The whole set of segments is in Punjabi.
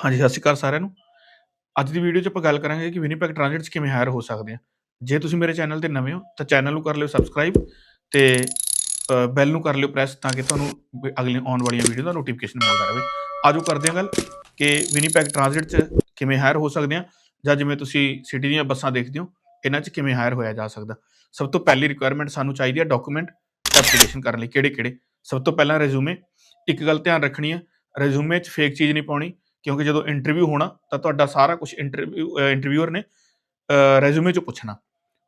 ਹਾਂਜੀ, ਸਤਿ ਸ਼੍ਰੀ ਅਕਾਲ ਸਾਰਿਆਂ ਨੂੰ। ਅੱਜ ਦੀ ਵੀਡੀਓ 'ਚ ਆਪਾਂ ਗੱਲ ਕਰਾਂਗੇ ਕਿ ਵਿਨੀਪੈਗ ਟ੍ਰਾਂਜ਼ਿਟ 'ਚ ਕਿਵੇਂ ਹਾਇਰ ਹੋ ਸਕਦੇ ਆ। ਜੇ ਤੁਸੀਂ ਮੇਰੇ ਚੈਨਲ ਤੇ ਨਵੇਂ ਹੋ, ਤਾਂ ਚੈਨਲ ਨੂੰ ਕਰ ਲਿਓ ਸਬਸਕ੍ਰਾਈਬ ਤੇ ਬੈਲ ਨੂੰ ਕਰ ਲਿਓ ਪ੍ਰੈਸ ਤਾਂ ਕਿ ਤੁਹਾਨੂੰ ਵੀ, ਅਗਲੀ ਆਉਣ ਵਾਲੀਆਂ ਵੀਡੀਓ ਦਾ ਨੋਟੀਫਿਕੇਸ਼ਨ ਮਿਲਦਾ ਰਹੇ। ਆਜੋ ਕਰਦੇ ਹਾਂ ਗੱਲ ਕਿ ਵਿਨੀਪੈਗ ਟ੍ਰਾਂਜ਼ਿਟ 'ਚ ਕਿਵੇਂ ਹਾਇਰ ਹੋ ਸਕਦੇ ਆ ਜਾਂ ਜਿਵੇਂ ਤੁਸੀਂ ਸਿਟੀ ਦੀਆਂ ਬੱਸਾਂ ਦੇਖਦੇ ਹੋ, ਇਹਨਾਂ 'ਚ ਕਿਵੇਂ ਹਾਇਰ ਹੋਇਆ ਜਾ ਸਕਦਾ। ਸਭ ਤੋਂ ਪਹਿਲੀ ਰਿਕੁਆਇਰਮੈਂਟ ਸਾਨੂੰ ਚਾਹੀਦੀ ਹੈ ਡਾਕੂਮੈਂਟ ਐਪਲੀਕੇਸ਼ਨ ਕਰਨ ਲਈ। ਕਿਹੜੇ ਕਿਹੜੇ ਸਭ ਤੋਂ ਪਹਿਲਾਂ ਰੈਜ਼ੂਮੇ ਇੱਕ ਗੱਲ ਧਿਆਨ ਰੱਖਣੀ ਹੈ ਰੈਜ਼ੂਮੇ 'ਚ ਫੇਕ ਚੀਜ਼ ਨਹੀਂ ਪਾਉਣੀ ਕਿਉਂਕਿ ਜਦੋਂ ਇੰਟਰਵਿਊ ਹੋਣਾ ਤਾਂ ਤੁਹਾਡਾ ਸਾਰਾ ਕੁਝ ਇੰਟਰਵਿਊ ਇੰਟਰਵਿਊਅਰ ਨੇ ਰੈਜ਼ਿਊਮੇ 'ਚ ਪੁੱਛਣਾ।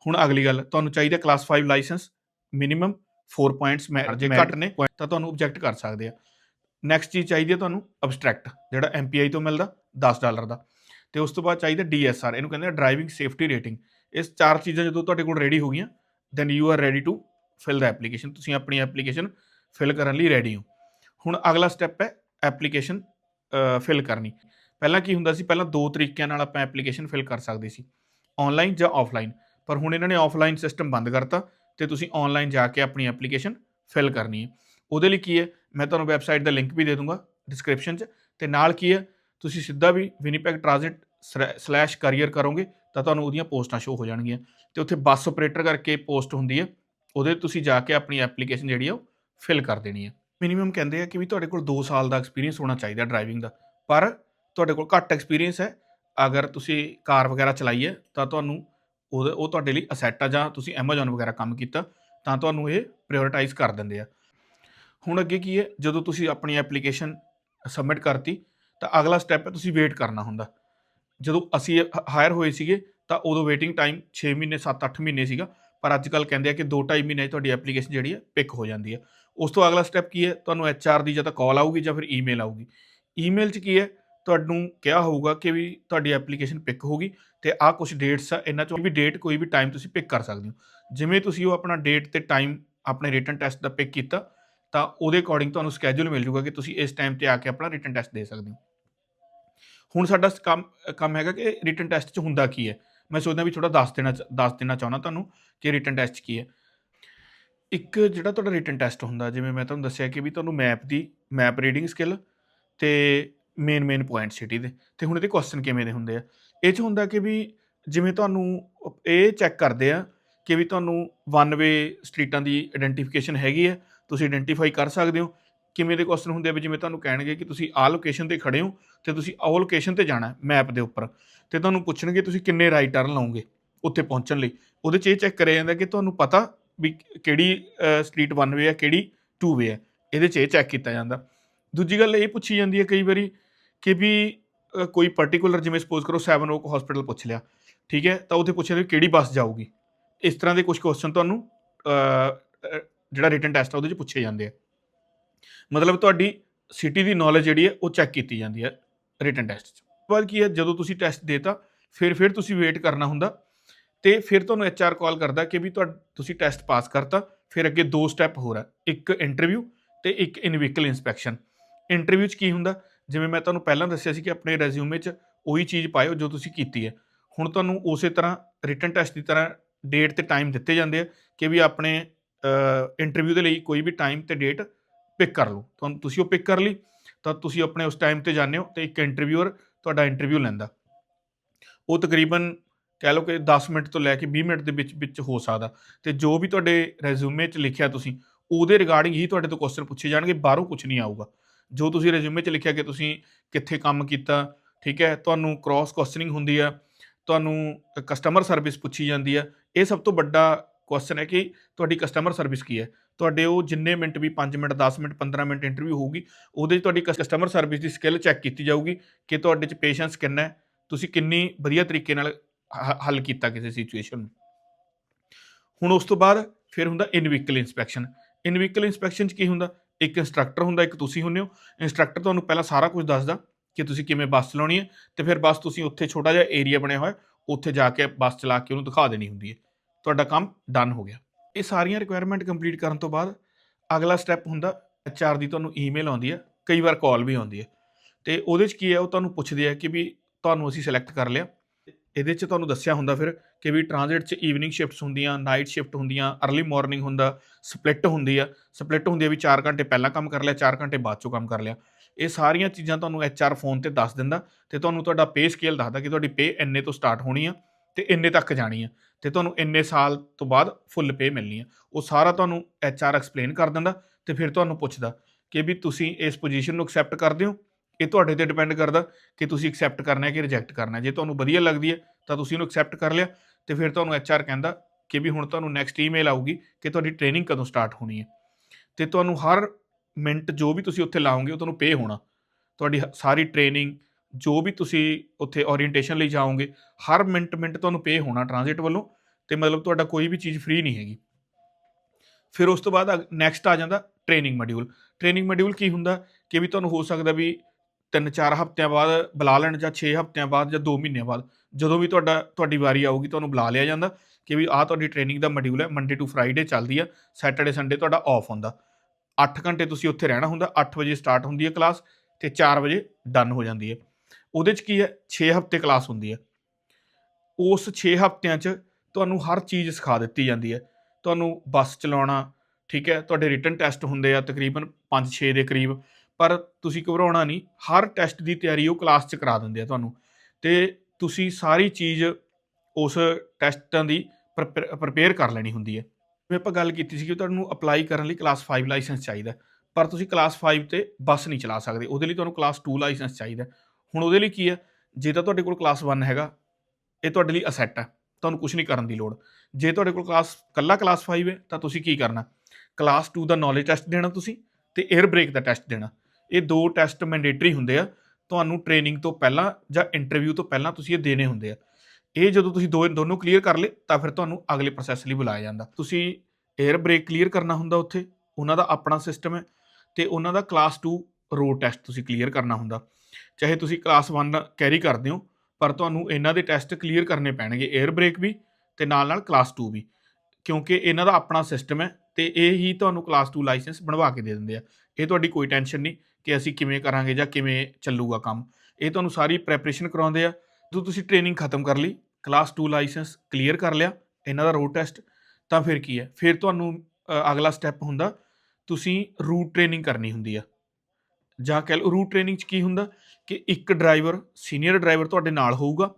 ਹੁਣ ਅਗਲੀ ਗੱਲ ਤੁਹਾਨੂੰ ਚਾਹੀਦਾ ਕਲਾਸ 5 ਲਾਇਸੈਂਸ ਮਿਨੀਮਮ 4 ਪੁਆਇੰਟਸ ਮੈਂ ਜੇ ਘੱਟ ਨੇ ਤਾਂ ਤੁਹਾਨੂੰ ਆਬਜੈਕਟ ਕਰ ਸਕਦੇ ਆ। ਨੈਕਸਟ ਚੀਜ਼ ਚਾਹੀਦੀ ਹੈ ਤੁਹਾਨੂੰ ਅਬਸਟ੍ਰੈਕਟ ਜਿਹੜਾ ਐਮਪੀਆਈ ਤੋਂ ਮਿਲਦਾ 10 ਡਾਲਰ ਦਾ। ਤੇ ਉਸ ਤੋਂ ਬਾਅਦ ਚਾਹੀਦਾ ਡੀਐਸਆਰ ਇਹਨੂੰ ਕਹਿੰਦੇ ਆ ਡਰਾਈਵਿੰਗ ਸੇਫਟੀ ਰੇਟਿੰਗ ਇਸ ਚਾਰ ਚੀਜ਼ਾਂ ਜਦੋਂ ਤੁਹਾਡੇ ਕੋਲ ਰੈਡੀ ਹੋ ਗਈਆਂ then you are ready to fill the application ਤੁਸੀਂ ਆਪਣੀ ਐਪਲੀਕੇਸ਼ਨ ਫਿਲ ਕਰਨ ਲਈ ਰੈਡੀ ਹੋ। ਹੁਣ ਅਗਲਾ ਸਟੈਪ ਹੈ ਐਪਲੀਕੇਸ਼ਨ ਫਿਲ ਕਰਨੀ। ਪਹਿਲਾਂ ਕੀ ਹੁੰਦਾ ਸੀ? ਪਹਿਲਾਂ ਦੋ ਤਰੀਕਿਆਂ ਨਾਲ ਆਪਾਂ ਐਪਲੀਕੇਸ਼ਨ ਫਿਲ ਕਰ ਸਕਦੇ ਸੀ। ਆਨਲਾਈਨ ਜਾਂ ਆਫਲਾਈਨ ਪਰ ਹੁਣ ਇਹਨਾਂ ਨੇ ਆਫਲਾਈਨ ਸਿਸਟਮ ਬੰਦ ਕਰਤਾ ਤੇ ਤੁਸੀਂ ਆਨਲਾਈਨ ਜਾ ਕੇ ਆਪਣੀ ਐਪਲੀਕੇਸ਼ਨ ਫਿਲ ਕਰਨੀ ਹੈ। ਉਹਦੇ ਲਈ ਕੀ ਹੈ? ਮੈਂ ਤੁਹਾਨੂੰ ਵੈਬਸਾਈਟ ਦਾ ਲਿੰਕ ਵੀ ਦੇ ਦੂੰਗਾ ਡਿਸਕ੍ਰਿਪਸ਼ਨ 'ਚ। ਤੇ ਨਾਲ ਕੀ ਹੈ? ਤੁਸੀਂ ਸਿੱਧਾ ਵੀ ਵਿਨੀਪੈਗ ਟ੍ਰਾਂਜ਼ਿਟ ਕਰੀਅਰ ਕਰੋਗੇ ਤਾਂ ਤੁਹਾਨੂੰ ਉਹਦੀਆਂ ਪੋਸਟਾਂ ਸ਼ੋ ਹੋ ਜਾਣਗੀਆਂ। ਤੇ ਉੱਥੇ ਬੱਸ ਆਪਰੇਟਰ ਕਰਕੇ ਪੋਸਟ ਹੁੰਦੀ ਹੈ। ਉਹਦੇ ਤੁਸੀਂ ਜਾ ਕੇ ਆਪਣੀ ਐਪਲੀਕੇਸ਼ਨ ਜਿਹੜੀ ਆ ਉਹ ਫਿਲ ਕਰ ਦੇਣੀ ਹੈ। ਮਿਨੀਮਮ ਕਹਿੰਦੇ ਆ ਕਿ ਵੀ ਤੁਹਾਡੇ ਕੋਲ 2 ਸਾਲ ਦਾ ਐਕਸਪੀਰੀਅੰਸ ਹੋਣਾ ਚਾਹੀਦਾ ਡਰਾਈਵਿੰਗ ਦਾ। ਪਰ ਤੁਹਾਡੇ ਕੋਲ ਘੱਟ ਐਕਸਪੀਰੀਅੰਸ ਹੈ। ਅਗਰ ਤੁਸੀਂ ਕਾਰ ਵਗੈਰਾ ਚਲਾਈ ਹੈ, ਤਾਂ ਤੁਹਾਨੂੰ ਉਹ ਉਹ ਤੁਹਾਡੇ ਲਈ ਅਸੈਟ ਆ ਜਾਂ ਤੁਸੀਂ Amazon ਵਗੈਰਾ ਕੰਮ ਕੀਤਾ, ਤਾਂ ਤੁਹਾਨੂੰ ਇਹ ਪ੍ਰਾਇੋਰਟਾਈਜ਼ ਕਰ ਦਿੰਦੇ ਆ। ਹੁਣ ਅੱਗੇ ਕੀ ਹੈ, ਜਦੋਂ ਤੁਸੀਂ ਆਪਣੀ ਐਪਲੀਕੇਸ਼ਨ ਸਬਮਿਟ ਕਰਤੀ, ਤਾਂ ਅਗਲਾ ਸਟੈਪ ਹੈ ਤੁਸੀਂ ਵੇਟ ਕਰਨਾ ਹੁੰਦਾ। ਜਦੋਂ ਅਸੀਂ ਹਾਇਰ ਹੋਏ ਸੀਗੇ, ਤਾਂ ਉਦੋਂ ਵੇਟਿੰਗ ਟਾਈਮ 6 ਮਹੀਨੇ 7-8 ਮਹੀਨੇ ਸੀਗਾ। ਪਰ ਅੱਜ ਕੱਲ ਕਹਿੰਦੇ ਆ ਕਿ 2-2.5 ਮਹੀਨੇ ਤੁਹਾਡੀ ਐਪਲੀਕੇਸ਼ਨ ਜਿਹੜੀ ਹੈ ਪਿਕ ਹੋ ਜਾਂਦੀ ਹੈ। ਉਸ ਤੋਂ ਅਗਲਾ ਸਟੈਪ ਕੀ ਹੈ? ਤੁਹਾਨੂੰ ਐਚਆਰ ਦੀ ਜਾਂ ਤਾਂ ਕਾਲ ਆਊਗੀ ਜਾਂ ਫਿਰ ਈਮੇਲ ਆਊਗੀ। ਈਮੇਲ 'ਚ ਕੀ ਹੈ? ਤੁਹਾਨੂੰ ਕਿਹਾ ਹੋਊਗਾ ਕਿ ਵੀ ਤੁਹਾਡੀ ਐਪਲੀਕੇਸ਼ਨ ਪਿਕ ਹੋਗੀ ਤੇ ਆਹ ਕੁਝ ਡੇਟਸ ਆ, ਇਹਨਾਂ ਚੋਂ ਵੀ ਡੇਟ ਕੋਈ ਵੀ ਟਾਈਮ ਤੁਸੀਂ ਪਿਕ ਕਰ ਸਕਦੇ ਹੋ। ਜਿਵੇਂ ਤੁਸੀਂ ਉਹ ਆਪਣਾ ਡੇਟ ਤੇ ਟਾਈਮ ਆਪਣੇ ਰਿਟਨ ਟੈਸਟ ਦਾ ਪਿਕ ਕੀਤਾ, ਤਾਂ ਉਹਦੇ ਅਕੋਰਡਿੰਗ ਤੁਹਾਨੂੰ ਸਕੇਜੂਲ ਮਿਲ ਜੂਗਾ ਕਿ ਤੁਸੀਂ ਇਸ ਟਾਈਮ ਤੇ ਆ ਕੇ ਆਪਣਾ ਰਿਟਨ ਟੈਸਟ ਦੇ ਸਕਦੇ ਹੋ। ਹੁਣ ਸਾਡਾ ਕੰਮ ਕੰਮ ਹੈਗਾ ਕਿ ਰਿਟਨ ਟੈਸਟ 'ਚ ਹੁੰਦਾ ਕੀ ਹੈ? ਮੈਂ ਸੋਚਦਾ ਵੀ ਥੋੜਾ ਦੱਸ ਦੇਣਾ ਦੱਸ ਦੇਣਾ ਚਾਹੁੰਦਾ ਤੁਹਾਨੂੰ ਕਿ ਰਿਟਨ ਟੈਸਟ ਕੀ ਹੈ। ਇੱਕ ਜਿਹੜਾ ਤੁਹਾਡਾ ਰਿਟਨ ਟੈਸਟ ਹੁੰਦਾ, ਜਿਵੇਂ ਮੈਂ ਤੁਹਾਨੂੰ ਦੱਸਿਆ ਕਿ ਵੀ ਤੁਹਾਨੂੰ ਮੈਪ ਦੀ ਮੈਪ ਰੀਡਿੰਗ ਸਕਿੱਲ ਤੇ ਮੇਨ ਮੇਨ ਪੁਆਇੰਟ ਸਿਟੀ ਦੇ, ਤੇ ਹੁਣ ਇਹਦੇ ਕੁਐਸਚਨ ਕਿਵੇਂ ਦੇ ਹੁੰਦੇ ਆ? ਇਹ ਚ ਹੁੰਦਾ ਕਿ ਵੀ ਜਿਵੇਂ ਤੁਹਾਨੂੰ ਇਹ ਚੈੱਕ ਕਰਦੇ ਆ ਕਿ ਵੀ ਤੁਹਾਨੂੰ ਵਨ ਵੇ ਸਟਰੀਟਾਂ ਦੀ ਆਇਡੈਂਟੀਫਿਕੇਸ਼ਨ ਹੈਗੀ ਹੈ ਤੁਸੀਂ ਆਇਡੈਂਟੀਫਾਈ ਕਰ ਸਕਦੇ ਹੋ। ਕਿਵੇਂ ਦੇ ਕੁਐਸਚਨ ਹੁੰਦੇ ਆ ਵੀ ਜਿਵੇਂ ਤੁਹਾਨੂੰ ਕਹਿਣਗੇ ਕਿ ਤੁਸੀਂ ਆ ਲੋਕੇਸ਼ਨ ਤੇ ਖੜੇ ਹੋ ਤੇ ਤੁਸੀਂ ਉਹ ਲੋਕੇਸ਼ਨ ਤੇ ਜਾਣਾ ਮੈਪ ਦੇ ਉੱਪਰ। ਤੇ ਤੁਹਾਨੂੰ ਪੁੱਛਣਗੇ ਤੁਸੀਂ ਕਿੰਨੇ ਰਾਈਟ ਟਰਨ ਲਾਓਗੇ ਉੱਥੇ ਪਹੁੰਚਣ ਲਈ। ਉਹਦੇ ਚ ਇਹ ਚੈੱਕ ਕਰਿਆ ਜਾਂਦਾ ਕਿ ਤੁਹਾਨੂੰ ਪਤਾ ਵੀ ਕਿਹੜੀ ਸਟਰੀਟ ਵਨ ਵੇ ਹੈ ਕਿਹੜੀ ਟੂ ਵੇ ਹੈ ਇਹਦੇ 'ਚ ਇਹ ਚੈੱਕ ਕੀਤਾ ਜਾਂਦਾ। ਦੂਜੀ ਗੱਲ ਇਹ ਪੁੱਛੀ ਜਾਂਦੀ ਹੈ ਕਈ ਵਾਰੀ ਕਿ ਵੀ ਕੋਈ ਪਾਰਟਿਕੂਲਰ ਜਿਵੇਂ ਸਪੋਜ਼ ਕਰੋ 7 ਓਕ ਹਸਪੀਟਲ ਪੁੱਛ ਲਿਆ, ਠੀਕ ਹੈ? ਤਾਂ ਉੱਥੇ ਪੁੱਛਿਆ ਵੀ ਕਿਹੜੀ ਬੱਸ ਜਾਊਗੀ। ਇਸ ਤਰ੍ਹਾਂ ਦੇ ਕੁਝ ਕੁਐਸਚਨ ਤੁਹਾਨੂੰ ਜਿਹੜਾ ਰਿਟਨ ਟੈਸਟ ਆ ਉਹਦੇ 'ਚ ਪੁੱਛੇ ਜਾਂਦੇ ਆ। ਮਤਲਬ ਤੁਹਾਡੀ ਸਿਟੀ ਦੀ ਨੌਲੇਜ ਜਿਹੜੀ ਹੈ ਉਹ ਚੈੱਕ ਕੀਤੀ ਜਾਂਦੀ ਹੈ ਰਿਟਨ ਟੈਸਟ 'ਚ। ਬਾਅਦ ਕੀ ਹੈ? ਜਦੋਂ ਤੁਸੀਂ ਟੈਸਟ ਦੇਤਾ ਫਿਰ ਫਿਰ ਤੁਸੀਂ ਵੇਟ ਕਰਨਾ ਹੁੰਦਾ। ਤੇ ਫਿਰ ਤੁਹਾਨੂੰ ਐਚਆਰ ਕਾਲ ਕਰਦਾ ਕਿ ਵੀ ਤੁਸੀਂ ਟੈਸਟ ਪਾਸ ਕਰਤਾ, ਫਿਰ ਅੱਗੇ ਦੋ ਸਟੈਪ ਹੋਰ ਹੈ ਇੱਕ ਇੰਟਰਵਿਊ ਤੇ ਇੱਕ ਇਨ ਵਹੀਕਲ ਇਨਸਪੈਕਸ਼ਨ ਇੰਟਰਵਿਊ 'ਚ ਕੀ ਹੁੰਦਾ? ਜਿਵੇਂ ਮੈਂ ਤੁਹਾਨੂੰ ਪਹਿਲਾਂ ਦੱਸਿਆ ਸੀ ਕਿ ਆਪਣੇ ਰੈਜ਼ਿਊਮੇ 'ਚ ਉਹੀ ਚੀਜ਼ ਪਾਇਓ ਜੋ ਤੁਸੀਂ ਕੀਤੀ ਹੈ। ਹੁਣ ਤੁਹਾਨੂੰ ਉਸੇ ਤਰ੍ਹਾਂ ਰਿਟਨ ਟੈਸਟ ਦੀ ਤਰ੍ਹਾਂ ਡੇਟ ਤੇ ਟਾਈਮ ਦਿੱਤੇ ਜਾਂਦੇ ਆ ਕਿ ਵੀ ਆਪਣੇ ਇੰਟਰਵਿਊ ਦੇ ਲਈ ਕੋਈ ਵੀ ਟਾਈਮ ਤੇ ਡੇਟ ਪਿਕ ਕਰ ਲਓ। ਤੁਹਾਨੂੰ ਤੁਸੀਂ ਉਹ ਪਿਕ ਕਰ ਲਈ, ਤਾਂ ਤੁਸੀਂ ਆਪਣੇ ਉਸ ਟਾਈਮ ਤੇ ਜਾਂਦੇ ਹੋ ਤੇ ਇੱਕ ਇੰਟਰਵਿਊਅਰ ਤੁਹਾਡਾ ਇੰਟਰਵਿਊ ਲੈਂਦਾ। ਉਹ ਤਕਰੀਬਨ ਕਹਿ ਲਓ ਕਿ 10 ਮਿੰਟ ਤੋਂ ਲੈ ਕੇ 20 ਮਿੰਟ ਦੇ ਵਿੱਚ ਵਿੱਚ ਹੋ ਸਕਦਾ। ਤੇ ਜੋ ਵੀ ਤੁਹਾਡੇ ਰੈਜ਼ਿਊਮੇ 'ਚ ਲਿਖਿਆ ਤੁਸੀਂ, ਉਹਦੇ ਰਿਗਾਰਡਿੰਗ ਹੀ ਤੁਹਾਡੇ ਤੋਂ ਕੁਐਸਚਨ ਪੁੱਛੇ ਜਾਣਗੇ, ਬਾਹਰੋਂ ਕੁਝ ਨਹੀਂ ਆਊਗਾ। ਜੋ ਤੁਸੀਂ ਰੈਜ਼ਿਊਮੇ 'ਚ ਲਿਖਿਆ ਕਿ ਤੁਸੀਂ ਕਿੱਥੇ ਕੰਮ ਕੀਤਾ, ਠੀਕ ਹੈ, ਤੁਹਾਨੂੰ ਕ੍ਰਾਸ ਕੁਐਸਚਨਿੰਗ ਹੁੰਦੀ ਆ, ਤੁਹਾਨੂੰ ਕਸਟਮਰ ਸਰਵਿਸ ਪੁੱਛੀ ਜਾਂਦੀ ਆ, ਇਹ ਸਭ ਤੋਂ ਵੱਡਾ ਕੁਐਸਚਨ ਹੈ ਕਿ ਤੁਹਾਡੀ ਕਸਟਮਰ ਸਰਵਿਸ ਕੀ ਹੈ? ਤੁਹਾਡੇ ਉਹ ਜਿੰਨੇ ਮਿੰਟ ਵੀ 5 ਮਿੰਟ 10 ਮਿੰਟ 15 ਮਿੰਟ ਇੰਟਰਵਿਊ ਹੋਊਗੀ, ਉਹਦੇ 'ਚ ਤੁਹਾਡੀ ਕਸਟਮਰ ਸਰਵਿਸ ਦੀ ਸਕਿੱਲ ਚੈੱਕ ਕੀਤੀ ਜਾਊਗੀ ਕਿ ਤੁਹਾਡੇ 'ਚ ਪੇਸ਼ੈਂਸ ਕਿੰਨਾ ਹੈ, ਤੁਸੀਂ ਕਿੰਨੀ ਵਧੀਆ ਤਰੀਕੇ ਨਾਲ ਹੱਲ ਕੀਤਾ ਕਿਸੇ ਸਿਚੁਏਸ਼ਨ ਨੂੰ। ਹੁਣ ਉਸ ਤੋਂ ਬਾਅਦ ਫਿਰ ਹੁੰਦਾ in vehicle inspection in vehicle inspection 'ਚ ਕੀ ਹੁੰਦਾ? ਇੱਕ ਇੰਸਟ੍ਰਕਟਰ ਹੁੰਦਾ, ਇੱਕ ਤੁਸੀਂ ਹੁੰਦੇ ਹੋ। ਇੰਸਟ੍ਰਕਟਰ ਤੁਹਾਨੂੰ ਪਹਿਲਾਂ ਸਾਰਾ ਕੁਝ ਦੱਸਦਾ ਕਿ ਤੁਸੀਂ ਕਿਵੇਂ ਬੱਸ ਚਲਾਉਣੀ ਹੈ ਤੇ ਫਿਰ ਬੱਸ ਤੁਸੀਂ ਉੱਥੇ ਛੋਟਾ ਜਿਹਾ ਏਰੀਆ ਬਣਿਆ ਹੋਇਆ, ਉੱਥੇ ਜਾ ਕੇ ਬੱਸ ਚਲਾ ਕੇ ਉਹਨੂੰ ਦਿਖਾ ਦੇਣੀ ਹੁੰਦੀ ਹੈ। ਤੁਹਾਡਾ ਕੰਮ ਡਨ ਹੋ ਗਿਆ। ਇਹ ਸਾਰੀਆਂ ਰਿਕੁਆਇਰਮੈਂਟ ਕੰਪਲੀਟ ਕਰਨ ਤੋਂ ਬਾਅਦ ਅਗਲਾ ਸਟੈਪ ਹੁੰਦਾ ਐਚਆਰ ਦੀ ਤੁਹਾਨੂੰ ਈਮੇਲ ਆਉਂਦੀ ਹੈ, ਕਈ ਵਾਰ ਕਾਲ ਵੀ ਆਉਂਦੀ ਹੈ। ਤੇ ਉਹਦੇ 'ਚ ਕੀ ਹੈ? ਉਹ ਤੁਹਾਨੂੰ ਪੁੱਛਦੇ ਆ ਕਿ ਵੀ ਤੁਹਾਨੂੰ ਅਸੀਂ ਸਿਲੈਕਟ ਕਰ ਲਿਆ। ਇਹਦੇ 'ਚ ਤੁਹਾਨੂੰ ਦੱਸਿਆ ਹੁੰਦਾ ਫਿਰ ਕਿ ਵੀ ਟ੍ਰਾਂਜ਼ਿਟ 'ਚ ਈਵਨਿੰਗ ਸ਼ਿਫਟਸ ਹੁੰਦੀਆਂ ਨਾਈਟ ਸ਼ਿਫਟ ਹੁੰਦੀਆਂ अर्ਲੀ ਮਾਰਨਿੰਗ ਹੁੰਦਾ ਸਪਲਿਟ ਹੁੰਦੀ ਆ। ਸਪਲਿਟ ਹੁੰਦੀ ਆ ਵੀ 4 ਘੰਟੇ ਪਹਿਲਾਂ ਕੰਮ ਕਰ ਲਿਆ 4 ਘੰਟੇ ਬਾਅਦ ਚੋਂ ਕੰਮ ਕਰ ਲਿਆ। ਇਹ ਸਾਰੀਆਂ ਚੀਜ਼ਾਂ ਤੁਹਾਨੂੰ ਐਚਆਰ ਫੋਨ ਤੇ ਦੱਸ ਦਿੰਦਾ ਤੇ ਤੁਹਾਨੂੰ ਤੁਹਾਡਾ ਪੇ ਸਕੇਲ ਦੱਸਦਾ ਕਿ ਤੁਹਾਡੀ ਪੇ ਇੰਨੇ ਤੋਂ ਸਟਾਰਟ ਹੋਣੀ ਆ ਤੇ ਇੰਨੇ ਤੱਕ ਜਾਣੀ ਆ ਤੇ ਤੁਹਾਨੂੰ ਇੰਨੇ ਸਾਲ ਤੋਂ ਬਾਅਦ ਫੁੱਲ ਪੇ ਮਿਲਣੀ ਆ। ਉਹ ਸਾਰਾ ਤੁਹਾਨੂੰ ਐਚਆਰ ਐਕਸਪਲੇਨ ਕਰ ਦਿੰਦਾ ਤੇ ਫਿਰ ਤੁਹਾਨੂੰ ਪੁੱਛਦਾ ਕਿ ਵੀ ਤੁਸੀਂ ਇਸ ਪੋਜੀਸ਼ਨ ਨੂੰ ਐਕਸੈਪਟ ਕਰਦੇ ਹੋ? ਇਹ ਤੁਹਾਡੇ ਤੇ ਡਿਪੈਂਡ ਕਰਦਾ ਕਿ ਤੁਸੀਂ ਐਕਸੈਪਟ ਕਰਨਾ ਹੈ ਕਿ ਰਿਜੈਕਟ ਕਰਨਾ ਹੈ। ਜੇ ਤੁਹਾਨੂੰ ਵਧੀਆ ਲੱਗਦੀ ਹੈ, ਤਾਂ ਤੁਸੀਂ ਉਹਨੂੰ ਐਕਸੈਪਟ ਕਰ ਲਿਆ ਤੇ ਫਿਰ ਤੁਹਾਨੂੰ ਐਚਆਰ ਕਹਿੰਦਾ ਕਿ ਵੀ ਹੁਣ ਤੁਹਾਨੂੰ ਨੈਕਸਟ ਈਮੇਲ ਆਊਗੀ ਕਿ ਤੁਹਾਡੀ ਟ੍ਰੇਨਿੰਗ ਕਦੋਂ ਸਟਾਰਟ ਹੋਣੀ ਹੈ। ਤੇ ਤੁਹਾਨੂੰ ਹਰ ਮਿੰਟ ਜੋ ਵੀ ਤੁਸੀਂ ਉੱਥੇ ਲਾਓਗੇ, ਉਹ ਤੁਹਾਨੂੰ ਪੇ ਹੋਣਾ। ਤੁਹਾਡੀ ਹ- ਸਾਰੀ ਟ੍ਰੇਨਿੰਗ ਜੋ ਵੀ ਤੁਸੀਂ ਉੱਥੇ ਓਰੀਐਂਟੇਸ਼ਨ ਲਈ ਜਾਓਗੇ, ਹਰ ਮਿੰਟ ਮਿੰਟ ਤੁਹਾਨੂੰ ਪੇ ਹੋਣਾ ਟ੍ਰਾਂਜ਼ਿਟ ਵੱਲੋਂ ਤੇ ਮਤਲਬ ਤੁਹਾਡਾ ਕੋਈ ਵੀ ਚੀਜ਼ ਫ੍ਰੀ ਨਹੀਂ ਹੈਗੀ। ਫਿਰ ਉਸ ਤੋਂ ਬਾਅਦ ਨੈਕਸਟ ਆ ਜਾਂਦਾ ਟ੍ਰੇਨਿੰਗ ਮੋਡਿਊਲ ਟ੍ਰੇਨਿੰਗ ਮੋਡਿਊਲ ਕੀ ਹੁੰਦਾ ਕਿ ਵੀ ਤੁਹਾਨੂੰ ਹੋ ਸਕਦਾ ਵੀ ਤਿੰਨ ਚਾਰ ਹਫ਼ਤਿਆਂ ਬਾਅਦ ਬੁਲਾ ਲੈਣ ਜਾਂ 6 ਹਫ਼ਤਿਆਂ ਬਾਅਦ ਜਾਂ 2 ਮਹੀਨਿਆਂ ਬਾਅਦ, ਜਦੋਂ ਵੀ ਤੁਹਾਡਾ, ਤੁਹਾਡੀ ਵਾਰੀ ਆਊਗੀ, ਤੁਹਾਨੂੰ ਬੁਲਾ ਲਿਆ ਜਾਂਦਾ ਕਿ ਵੀ ਆਹ ਤੁਹਾਡੀ ਟ੍ਰੇਨਿੰਗ ਦਾ ਮੋਡਿਊਲ ਹੈ ਮੰਡੇ ਟੂ ਫਰਾਈਡੇ ਚੱਲਦੀ ਆ ਸੈਟਰਡੇ ਸੰਡੇ ਤੁਹਾਡਾ ਆਫ ਹੁੰਦਾ। 8 ਘੰਟੇ ਤੁਸੀਂ ਉੱਥੇ ਰਹਿਣਾ ਹੁੰਦਾ 8 ਵਜੇ ਸਟਾਰਟ ਹੁੰਦੀ ਹੈ ਕਲਾਸ ਤੇ 4 ਵਜੇ ਡਨ ਹੋ ਜਾਂਦੀ ਹੈ। ਉਹਦੇ 'ਚ ਕੀ ਹੈ? 6 ਹਫ਼ਤੇ ਕਲਾਸ ਹੁੰਦੀ ਹੈ। ਉਸ 6 ਹਫ਼ਤਿਆਂ 'ਚ ਤੁਹਾਨੂੰ ਹਰ ਚੀਜ਼ ਸਿਖਾ ਦਿੱਤੀ ਜਾਂਦੀ ਹੈ। ਤੁਹਾਨੂੰ ਬੱਸ ਚਲਾਉਣਾ, ਠੀਕ ਹੈ, ਤੁਹਾਡੇ ਰਿਟਨ ਟੈਸਟ ਹੁੰਦੇ ਆ ਤਕਰੀਬਨ 5-6 ਦੇ ਕਰੀਬ। ਪਰ ਤੁਸੀਂ ਘਬਰਾਉਣਾ ਨਹੀਂ, ਹਰ ਟੈਸਟ ਦੀ ਤਿਆਰੀ ਉਹ ਕਲਾਸ 'ਚ ਕਰਾ ਦਿੰਦੇ ਆ ਤੁਹਾਨੂੰ। ਤੇ ਤੁਸੀਂ ਸਾਰੀ ਚੀਜ਼ ਉਸ ਟੈਸਟਾਂ ਦੀ ਪ੍ਰਪੇਅਰ ਕਰ ਲੈਣੀ ਹੁੰਦੀ ਹੈ। ਜਿਵੇਂ ਆਪਾਂ ਗੱਲ ਕੀਤੀ ਸੀ ਕਿ ਤੁਹਾਨੂੰ ਅਪਲਾਈ ਕਰਨ ਲਈ ਕਲਾਸ 5 ਲਾਇਸੈਂਸ ਚਾਹੀਦਾ। ਪਰ ਤੁਸੀਂ ਕਲਾਸ 5 ਤੇ ਬੱਸ ਨਹੀਂ ਚਲਾ ਸਕਦੇ। ਉਹਦੇ ਲਈ ਤੁਹਾਨੂੰ ਕਲਾਸ 2 ਲਾਇਸੈਂਸ ਚਾਹੀਦਾ। ਹੁਣ ਉਹਦੇ ਲਈ ਕੀ ਹੈ? ਜੇ ਤਾਂ ਤੁਹਾਡੇ ਕੋਲ ਕਲਾਸ 1 ਹੈਗਾ, ਇਹ ਤੁਹਾਡੇ ਲਈ ਅਸੈਟ ਹੈ। ਤੁਹਾਨੂੰ ਕੁਝ ਨਹੀਂ ਕਰਨ ਦੀ ਲੋੜ। ਜੇ ਤੁਹਾਡੇ ਕੋਲ ਕਲਾਸ ਕੱਲਾ ਕਲਾਸ 5 ਹੈ, ਤਾਂ ਤੁਸੀਂ ਕੀ ਕਰਨਾ? ਕਲਾਸ 2 ਦਾ ਨੌਲੇਜ ਟੈਸਟ ਦੇਣਾ ਤੁਸੀਂ ਤੇ 에ਅਰ ਬ੍ਰੇਕ ਦਾ ਟੈਸਟ ਦੇਣਾ। ਇਹ ਦੋ ਟੈਸਟ ਮੈਂਡੇਟਰੀ ਹੁੰਦੇ ਆ, ਤੁਹਾਨੂੰ ਟ੍ਰੇਨਿੰਗ ਤੋਂ ਪਹਿਲਾਂ ਜਾਂ ਇੰਟਰਵਿਊ ਤੋਂ ਪਹਿਲਾਂ ਤੁਸੀਂ ਇਹ ਦੇਣੇ ਹੁੰਦੇ ਆ। ਇਹ ਜਦੋਂ ਤੁਸੀਂ ਦੋ, ਦੋਨੋਂ ਕਲੀਅਰ ਕਰ ਲਏ, ਤਾਂ ਫਿਰ ਤੁਹਾਨੂੰ ਅਗਲੇ ਪ੍ਰੋਸੈਸ ਲਈ ਬੁਲਾਇਆ ਜਾਂਦਾ। ਤੁਸੀਂ 에ਅਰ ਬ੍ਰੇਕ ਕਲੀਅਰ ਕਰਨਾ ਹੁੰਦਾ ਉੱਥੇ, ਉਹਨਾਂ ਦਾ ਆਪਣਾ ਸਿਸਟਮ ਹੈ ਤੇ ਉਹਨਾਂ ਦਾ ਕਲਾਸ 2 ਰੋਡ ਟੈਸਟ ਤੁਸੀਂ ਕਲੀਅਰ ਕਰਨਾ ਹੁੰਦਾ। ਚਾਹੇ ਤੁਸੀਂ ਕਲਾਸ 1 ਕੈਰੀ ਕਰਦੇ ਹੋ, ਪਰ ਤੁਹਾਨੂੰ ਇਹਨਾਂ ਦੇ ਟੈਸਟ ਕਲੀਅਰ ਕਰਨੇ ਪੈਣਗੇ 에ਅਰ ਬ੍ਰੇਕ ਵੀ ਤੇ ਨਾਲ ਨਾਲ ਕਲਾਸ 2 ਵੀ। ਕਿਉਂਕਿ ਇਹਨਾਂ ਦਾ ਆਪਣਾ ਸਿਸਟਮ ਹੈ ਤੇ ਇਹ ਹੀ ਤੁਹਾਨੂੰ ਕਲਾਸ 2 ਲਾਇਸੈਂਸ ਬਣਵਾ ਕੇ ਦੇ ਦਿੰਦੇ ਆ। ਇਹ ਤੁਹਾਡੀ ਕੋਈ ਟੈਨਸ਼ਨ ਨਹੀਂ ਕਿ ਅਸੀਂ ਕਿਵੇਂ ਕਰਾਂਗੇ ਜਾਂ ਕਿਵੇਂ ਚੱਲੂਗਾ ਕੰਮ। ਇਹ ਤੁਹਾਨੂੰ ਸਾਰੀ ਪ੍ਰੈਪਰੇਸ਼ਨ ਕਰਾਉਂਦੇ ਆ। ਜਦੋਂ ਤੁਸੀਂ ਟ੍ਰੇਨਿੰਗ ਖਤਮ ਕਰ ਲਈ ਕਲਾਸ 2 ਲਾਇਸੈਂਸ ਕਲੀਅਰ ਕਰ ਲਿਆ, ਇਹਨਾਂ ਦਾ ਰੋਡ ਟੈਸਟ ਤਾਂ ਫਿਰ ਕੀ ਹੈ? ਫਿਰ ਤੁਹਾਨੂੰ ਅਗਲਾ ਸਟੈਪ ਹੁੰਦਾ, ਤੁਸੀਂ ਰੂਟ ਟ੍ਰੇਨਿੰਗ ਕਰਨੀ ਹੁੰਦੀ ਆ। ਜਾਂ ਕਹਿ ਲਓ ਰੂਟ ਟ੍ਰੇਨਿੰਗ 'ਚ ਕੀ ਹੁੰਦਾ ਕਿ ਇੱਕ ਡਰਾਈਵਰ ਸੀਨੀਅਰ ਡਰਾਈਵਰ ਤੁਹਾਡੇ ਨਾਲ ਹੋਊਗਾ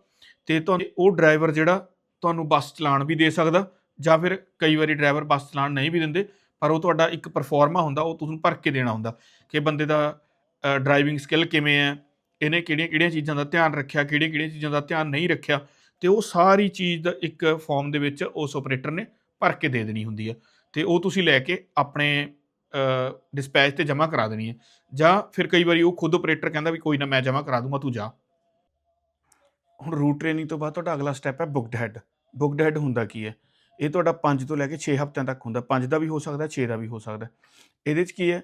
ਤੇ ਤੁਹਾਨੂੰ ਉਹ ਡਰਾਈਵਰ ਜਿਹੜਾ ਤੁਹਾਨੂੰ ਬੱਸ ਚਲਾਉਣ ਵੀ ਦੇ ਸਕਦਾ ਜਾਂ ਫਿਰ ਕਈ ਵਾਰੀ ਡਰਾਈਵਰ ਬੱਸ ਚਲਾਉਣ ਨਹੀਂ ਵੀ ਦਿੰਦੇ ਪਰ ਉਹ ਤੁਹਾਡਾ ਇੱਕ ਪਰਫਾਰਮਾ ਹੁੰਦਾ, ਉਹ ਤੁਹਾਨੂੰ ਭਰ ਕੇ ਦੇਣਾ ਹੁੰਦਾ ਕਿ ਬੰਦੇ ਦਾ ਡਰਾਈਵਿੰਗ ਸਕਿੱਲ ਕਿਵੇਂ ਹੈ, ਇਹਨੇ ਕਿਹੜੀਆਂ ਕਿਹੜੀਆਂ ਚੀਜ਼ਾਂ ਦਾ ਧਿਆਨ ਰੱਖਿਆ, ਕਿਹੜੀਆਂ ਕਿਹੜੀਆਂ ਚੀਜ਼ਾਂ ਦਾ ਧਿਆਨ ਨਹੀਂ ਰੱਖਿਆ ਤੇ ਉਹ ਸਾਰੀ ਚੀਜ਼ ਦਾ ਇੱਕ ਫਾਰਮ ਦੇ ਵਿੱਚ ਉਸ ਆਪਰੇਟਰ ਨੇ ਭਰ ਕੇ ਦੇ ਦੇਣੀ ਹੁੰਦੀ ਹੈ ਤੇ ਉਹ ਤੁਸੀਂ ਲੈ ਕੇ ਆਪਣੇ ਡਿਸਪੈਚ ਤੇ ਜਮ੍ਹਾਂ ਕਰਾ ਦੇਣੀ ਹੈ ਜਾਂ ਫਿਰ ਕਈ ਵਾਰੀ ਉਹ ਖੁਦ ਆਪਰੇਟਰ ਕਹਿੰਦਾ ਵੀ ਕੋਈ ਨਾ ਮੈਂ ਜਮ੍ਹਾਂ ਕਰਾ ਦੂੰਗਾ, ਤੂੰ ਜਾ। ਹੁਣ ਰੂਟ ਟ੍ਰੇਨਿੰਗ ਤੋਂ ਬਾਅਦ ਤੁਹਾਡਾ ਅਗਲਾ ਸਟੈਪ ਹੈ ਬੁੱਕਡ ਹੈਡ ਬੁੱਕਡ ਹੈਡ ਹੁੰਦਾ ਕੀ ਹੈ? ਇਹ ਤੁਹਾਡਾ 5 ਤੋਂ ਲੈ ਕੇ 6 ਹਫ਼ਤਿਆਂ ਤੱਕ ਹੁੰਦਾ 5 ਦਾ ਵੀ ਹੋ ਸਕਦਾ 6 ਦਾ ਵੀ ਹੋ ਸਕਦਾ। ਇਹਦੇ 'ਚ ਕੀ ਹੈ?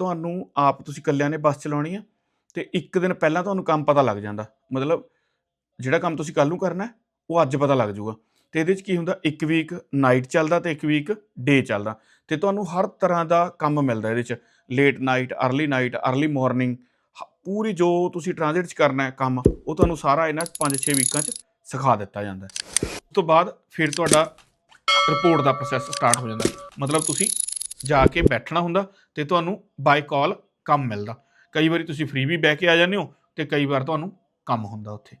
ਤੁਹਾਨੂੰ ਆਪ ਤੁਸੀਂ ਇਕੱਲਿਆਂ ਨੇ ਬੱਸ ਚਲਾਉਣੀ ਹੈ ਤੇ ਇੱਕ ਦਿਨ ਪਹਿਲਾਂ ਤੁਹਾਨੂੰ ਕੰਮ ਪਤਾ ਲੱਗ ਜਾਂਦਾ। ਮਤਲਬ ਜਿਹੜਾ ਕੰਮ ਤੁਸੀਂ ਕੱਲ ਨੂੰ ਕਰਨਾ ਉਹ ਅੱਜ ਪਤਾ ਲੱਗ ਜਾਊਗਾ। ਤੇ ਇਹਦੇ 'ਚ ਕੀ ਹੁੰਦਾ? ਇੱਕ ਵੀਕ ਨਾਈਟ ਚੱਲਦਾ ਤੇ ਇੱਕ ਵੀਕ ਡੇ ਚੱਲਦਾ। ਤੇ ਤੁਹਾਨੂੰ ਹਰ ਤਰ੍ਹਾਂ ਦਾ ਕੰਮ ਮਿਲਦਾ ਇਹਦੇ 'ਚ। Late night early night early morning ਪੂਰੀ ਜੋ ਤੁਸੀਂ ਟ੍ਰਾਂਜ਼ਿਟ 'ਚ ਕਰਨਾ ਹੈ ਕੰਮ, ਉਹ ਤੁਹਾਨੂੰ ਸਾਰਾ ਇਹਨਾਂ 5-6 ਵੀਕਾਂ 'ਚ ਸਿਖਾ ਦਿੱਤਾ ਜਾਂਦਾ ਉਸ ਤੋਂ ਬਾਅਦ ਫਿਰ ਤੁਹਾਡਾ ਰਿਪੋਰਟ ਦਾ ਪ੍ਰੋਸੈਸ ਸਟਾਰਟ ਹੋ ਜਾਂਦਾ। ਮਤਲਬ ਤੁਸੀਂ ਜਾ ਕੇ ਬੈਠਣਾ ਹੁੰਦਾ ਤੇ ਤੁਹਾਨੂੰ ਬਾਈ ਕਾਲ ਕੰਮ ਮਿਲਦਾ। ਕਈ ਵਾਰੀ ਤੁਸੀਂ ਫ੍ਰੀ ਵੀ ਬਹਿ ਕੇ ਆ ਜਾਂਦੇ ਹੋ ਤੇ ਕਈ ਵਾਰ ਤੁਹਾਨੂੰ ਕੰਮ ਹੁੰਦਾ ਉੱਥੇ।